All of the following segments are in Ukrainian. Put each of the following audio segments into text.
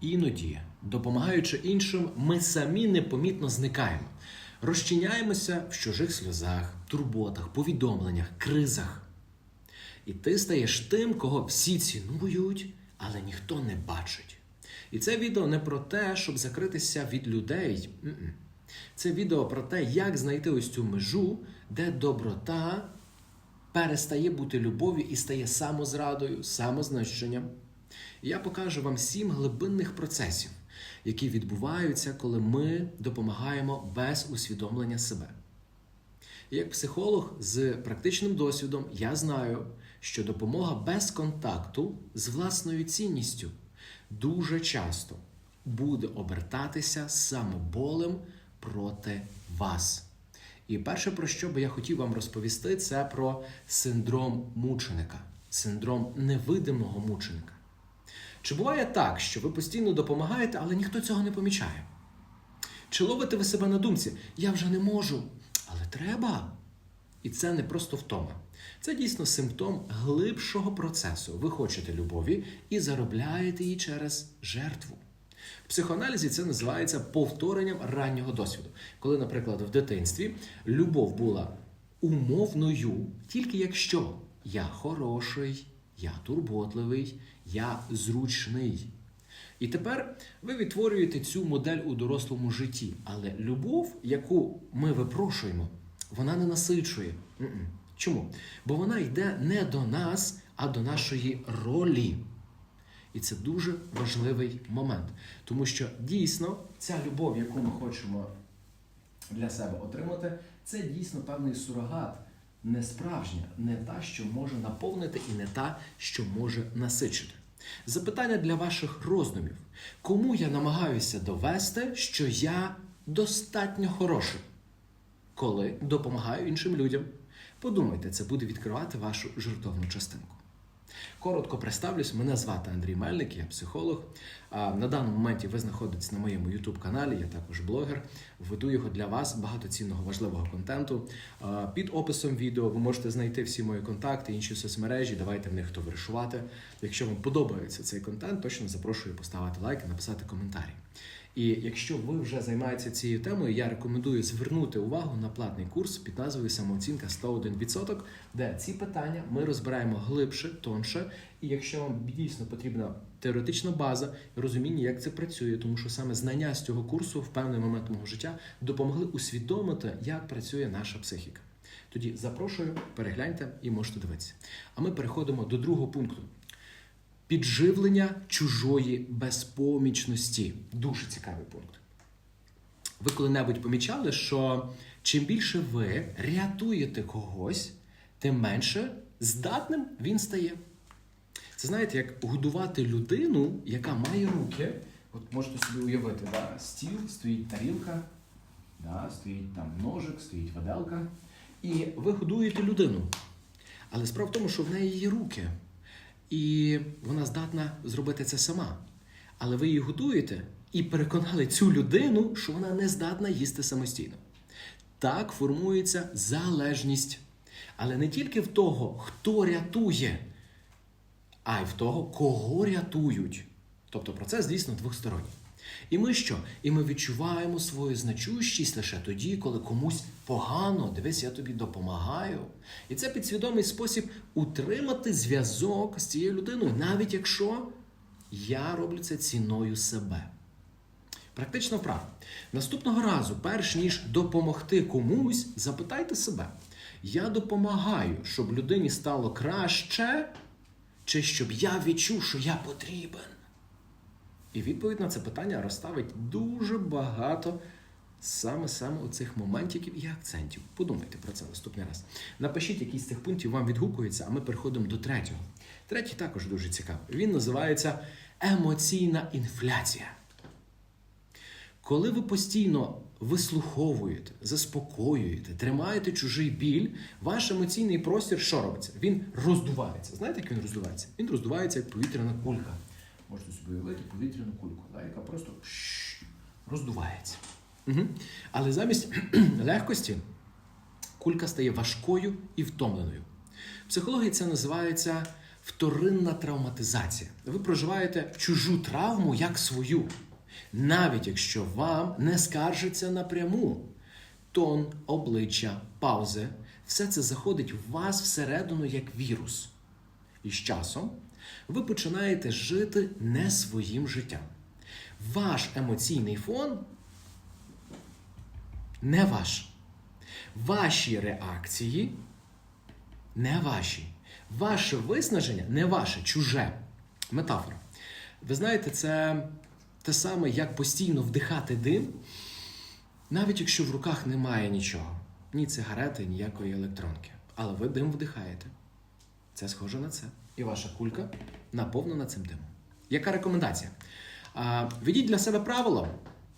Іноді, допомагаючи іншим, ми самі непомітно зникаємо, розчиняємося в чужих сльозах, турботах, повідомленнях, кризах. І ти стаєш тим, кого всі цінують, але ніхто не бачить. І це відео не про те, щоб закритися від людей. Це відео про те, як знайти ось цю межу, де доброта перестає бути любов'ю і стає самозрадою, самознищенням. Я покажу вам сім глибинних процесів, які відбуваються, коли ми допомагаємо без усвідомлення себе. Як психолог з практичним досвідом, я знаю, що допомога без контакту з власною цінністю дуже часто буде обертатися самоболем проти вас. І перше, про що би я хотів вам розповісти, це про синдром мученика, синдром невидимого мученика. Чи буває так, що ви постійно допомагаєте, але ніхто цього не помічає? Чи ловите ви себе на думці, я вже не можу, але треба? І це не просто втома. Це дійсно симптом глибшого процесу. Ви хочете любові і заробляєте її через жертву. В психоаналізі це називається повторенням раннього досвіду. Коли, наприклад, в дитинстві любов була умовною, тільки якщо я хороший, я турботливий, я зручний. І тепер ви відтворюєте цю модель у дорослому житті. Але любов, яку ми випрошуємо, вона не насичує. Чому? Бо вона йде не до нас, а до нашої ролі. І це дуже важливий момент. Тому що дійсно ця любов, яку ми хочемо для себе отримати, це дійсно певний сурогат, не справжня, не та, що може наповнити, і не та, що може насичити. Запитання для ваших роздумів: кому я намагаюся довести, що я достатньо хороший, коли допомагаю іншим людям? Подумайте, це буде відкривати вашу жертовну частинку. Коротко представлюсь, мене звати Андрій Мельник, я психолог. На даному моменті ви знаходитесь на моєму youtube каналі я також блогер. Веду його для вас багато цінного важливого контенту. Під описом відео ви можете знайти всі мої контакти, інші соцмережі. Давайте в них товаришувати. Якщо вам подобається цей контент, точно запрошую поставити лайк і написати коментарі. І якщо ви вже займаєтеся цією темою, я рекомендую звернути увагу на платний курс під назвою Самооцінка 101%, де ці питання ми розбираємо глибше, тонше. І якщо вам дійсно потрібна теоретична база розуміння, як це працює, тому що саме знання з цього курсу в певний момент мого життя допомогли усвідомити, як працює наша психіка. Тоді запрошую, перегляньте і можете дивитися. А ми переходимо до другого пункту. Підживлення чужої безпомічності. Дуже цікавий пункт. Ви коли-небудь помічали, що чим більше ви рятуєте когось, тим менше здатним він стає. Це знаєте, як годувати людину, яка має руки. От можете собі уявити, да? стіл, стоїть тарілка, да? стоїть там ножик, стоїть виделка. І ви годуєте людину. Але справа в тому, що в неї є руки. І вона здатна зробити це сама. Але ви її готуєте і переконали цю людину, що вона не здатна їсти самостійно. Так формується залежність. Але не тільки в того, хто рятує, а й в того, кого рятують. Тобто процес дійсно двосторонній. І ми що? І ми відчуваємо свою значущість лише тоді, коли комусь погано, дивись, я тобі допомагаю. І це підсвідомий спосіб утримати зв'язок з цією людиною, навіть якщо я роблю це ціною себе. Практично вправо. Наступного разу, перш ніж допомогти комусь, запитайте себе: я допомагаю, щоб людині стало краще, чи щоб я відчув, що я потрібен? І відповідь на це питання розставить дуже багато саме саме оцих моментів і акцентів. Подумайте про це наступний раз. Напишіть, який з цих пунктів вам відгукується, а ми переходимо до третього. Третій також дуже цікавий. Він називається емоційна інфляція. Коли ви постійно вислуховуєте, заспокоюєте, тримаєте чужий біль, ваш емоційний простір що робиться? Він роздувається. Знаєте, як він роздувається? Він роздувається як повітряна кулька. Можете собі уявити повітряну кульку, да, яка просто роздувається. Угу. Але замість легкості кулька стає важкою і втомленою. В психології це називається вторинна травматизація. Ви проживаєте чужу травму як свою, навіть якщо вам не скаржиться напряму. Тон, обличчя, паузи все це заходить в вас всередину як вірус. І з часом ви починаєте жити не своїм життям. Ваш емоційний фон не ваш. Ваші реакції не ваші. Ваше виснаження не ваше, чуже. Метафора. Ви знаєте, це те саме, як постійно вдихати дим, навіть якщо в руках немає нічого, ні цигарети, ніякої електронки. Але ви дим вдихаєте. Це схоже на це. І ваша кулька наповнена цим димом. Яка рекомендація? А, Ведіть для себе правило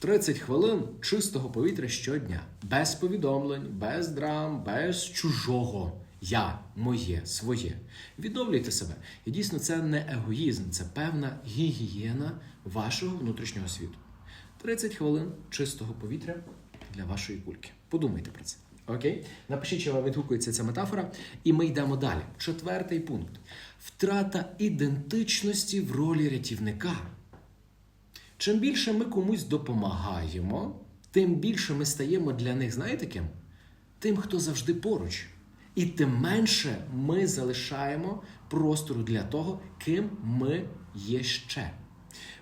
30 хвилин чистого повітря щодня, без повідомлень, без драм, без чужого. Я, моє, своє. Відновлюйте себе. І дійсно, це не егоїзм, це певна гігієна вашого внутрішнього світу. 30 хвилин чистого повітря для вашої кульки. Подумайте про це. Окей? Напишіть, чи вам відгукується ця метафора, і ми йдемо далі. Четвертий пункт: втрата ідентичності в ролі рятівника. Чим більше ми комусь допомагаємо, тим більше ми стаємо для них, знаєте ким? Тим, хто завжди поруч. І тим менше ми залишаємо простору для того, ким ми є ще.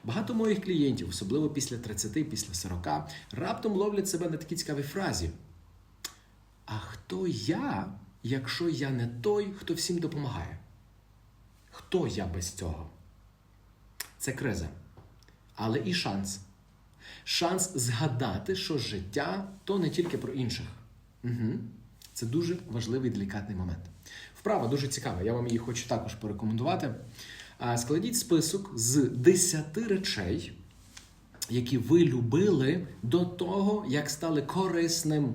Багато моїх клієнтів, особливо після 30, після 40, раптом ловлять себе на такій цікавій фразі. А хто я, якщо я не той, хто всім допомагає? Хто я без цього? Це криза. Але і шанс. Шанс згадати, що життя то не тільки про інших. Угу. Це дуже важливий делікатний момент. Вправа дуже цікава, я вам її хочу також порекомендувати. Складіть список з 10 речей, які ви любили до того, як стали корисним.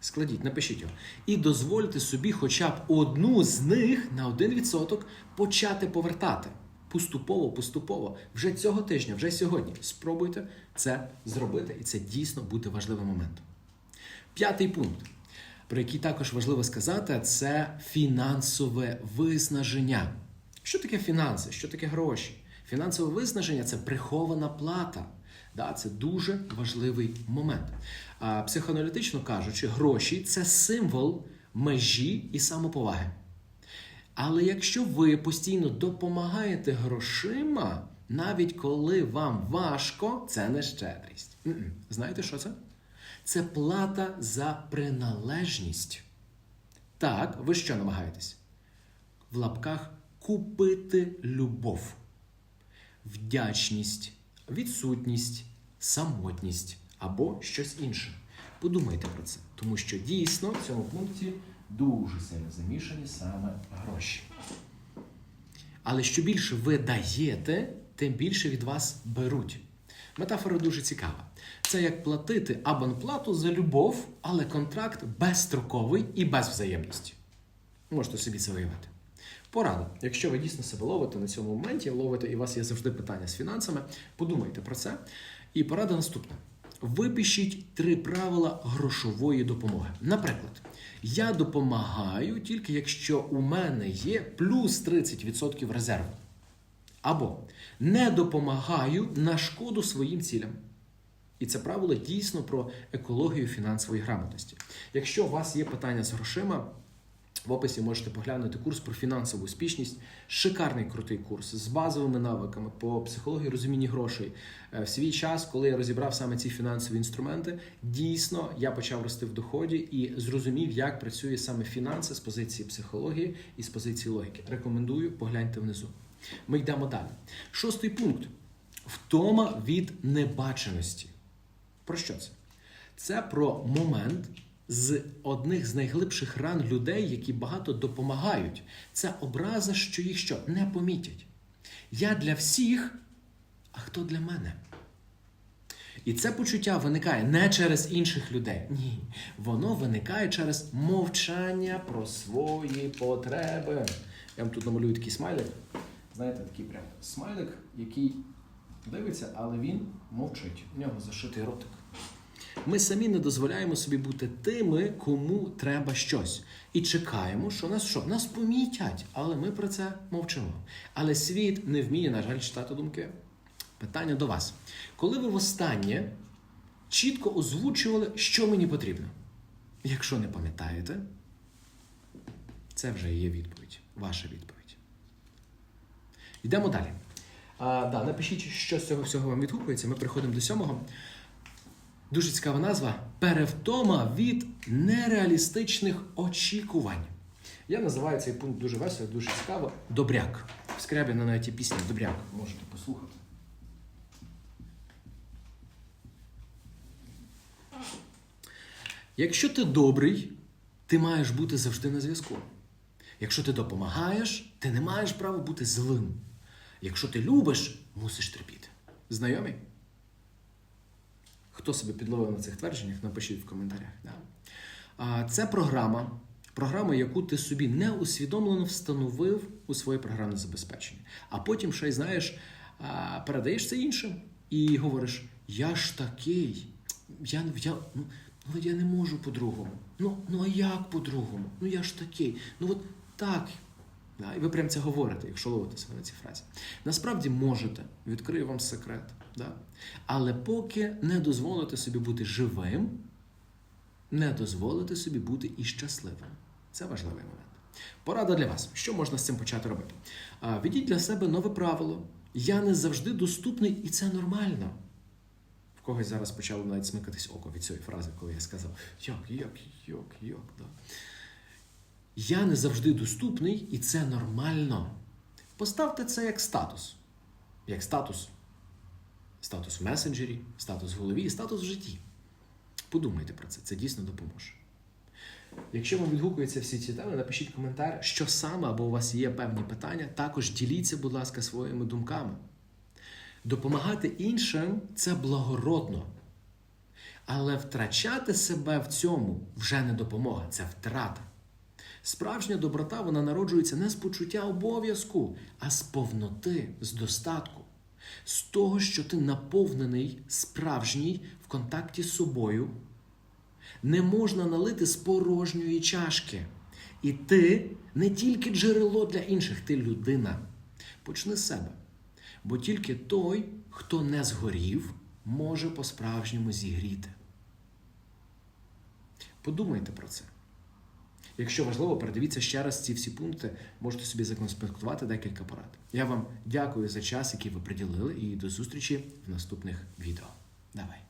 Складіть, напишіть його. І дозвольте собі хоча б одну з них на 1% почати повертати. Поступово, поступово. Вже цього тижня, вже сьогодні. Спробуйте це зробити, і це дійсно буде важливий момент. П'ятий пункт, про який також важливо сказати, це фінансове виснаження. Що таке фінанси? Що таке гроші? Фінансове виснаження це прихована плата. Да, це дуже важливий момент. Психоаналітично кажучи, гроші це символ межі і самоповаги. Але якщо ви постійно допомагаєте грошима, навіть коли вам важко, це не щедрість. М-м. Знаєте, що це? Це плата за приналежність. Так, ви що намагаєтесь? В лапках купити любов, вдячність, відсутність, самотність або щось інше. Подумайте про це, тому що дійсно в цьому пункті дуже сильно замішані саме гроші. Але що більше ви даєте, тим більше від вас беруть. Метафора дуже цікава. Це як платити абонплату за любов, але контракт безстроковий і без взаємності. Можете собі це уявити. Порада. Якщо ви дійсно себе ловите на цьому моменті, ловите і у вас є завжди питання з фінансами, подумайте про це. І порада наступна: випишіть три правила грошової допомоги. Наприклад, я допомагаю тільки якщо у мене є плюс 30% резерву. Або не допомагаю на шкоду своїм цілям. І це правило дійсно про екологію фінансової грамотності. Якщо у вас є питання з грошима, в описі можете поглянути курс про фінансову успішність. Шикарний крутий курс з базовими навиками по психології розуміння грошей. Е, В свій час, коли я розібрав саме ці фінансові інструменти, дійсно я почав рости в доході і зрозумів, як працює саме фінанси з позиції психології і з позиції логіки. Рекомендую, погляньте внизу. Ми йдемо далі. Шостий пункт: втома від небаченості. Про що це? Це про момент з одних з найглибших ран людей, які багато допомагають. Це образа, що їх що не помітять. Я для всіх, а хто для мене? І це почуття виникає не через інших людей. Ні. Воно виникає через мовчання про свої потреби. Я вам тут намалюю такий смайлик. Знаєте, такий прям смайлик, який дивиться, але він мовчить. У нього зашитий ротик. Ми самі не дозволяємо собі бути тими, кому треба щось. І чекаємо, що нас що? Нас помітять, але ми про це мовчимо. Але світ не вміє, на жаль, читати думки. Питання до вас. Коли ви востаннє чітко озвучували, що мені потрібно? Якщо не пам'ятаєте, це вже є відповідь, ваша відповідь. Йдемо далі. А, да, напишіть, що з цього всього вам відгукується. Ми переходимо до сьомого. Дуже цікава назва перевтома від нереалістичних очікувань. Я називаю цей пункт дуже весело, дуже цікаво. Добряк. В Скрябіна навіть є пісня Добряк. Можете послухати. Якщо ти добрий, ти маєш бути завжди на зв'язку. Якщо ти допомагаєш, ти не маєш права бути злим. Якщо ти любиш, мусиш терпіти. Знайомі? Хто себе підловив на цих твердженнях, напишіть в коментарях. Да. А, Це програма, програма, яку ти собі неусвідомлено встановив у своє програмне забезпечення. А потім ще й знаєш, передаєш це іншим і говориш: я ж такий, я, я, ну, ну, я не можу по-другому. Ну, ну а як по-другому? Ну я ж такий. Ну от так. Да, і ви прям це говорите, якщо ловите себе на цій фразі. Насправді можете, відкрию вам секрет. Да? Але поки не дозволите собі бути живим, не дозволите собі бути і щасливим. Це важливий момент. Порада для вас. Що можна з цим почати робити? А, Ведіть для себе нове правило. Я не завжди доступний, і це нормально. В когось зараз почало навіть смикатись око від цієї фрази, коли я сказав: як, як, як, як, да. Я не завжди доступний, і це нормально. Поставте це як статус. Як статус. Статус в месенджері, статус в голові і статус в житті. Подумайте про це, це дійсно допоможе. Якщо вам відгукуються всі ці теми, напишіть коментар, що саме або у вас є певні питання. Також діліться, будь ласка, своїми думками. Допомагати іншим це благородно. Але втрачати себе в цьому вже не допомога, це втрата. Справжня доброта вона народжується не з почуття обов'язку, а з повноти, з достатку, з того, що ти наповнений справжній в контакті з собою. Не можна налити з порожньої чашки. І ти не тільки джерело для інших, ти людина. Почни з себе. Бо тільки той, хто не згорів, може по-справжньому зігріти. Подумайте про це. Якщо важливо, передивіться ще раз ці всі пункти, можете собі законспектувати декілька порад. Я вам дякую за час, який ви приділили, і до зустрічі в наступних відео. Давай!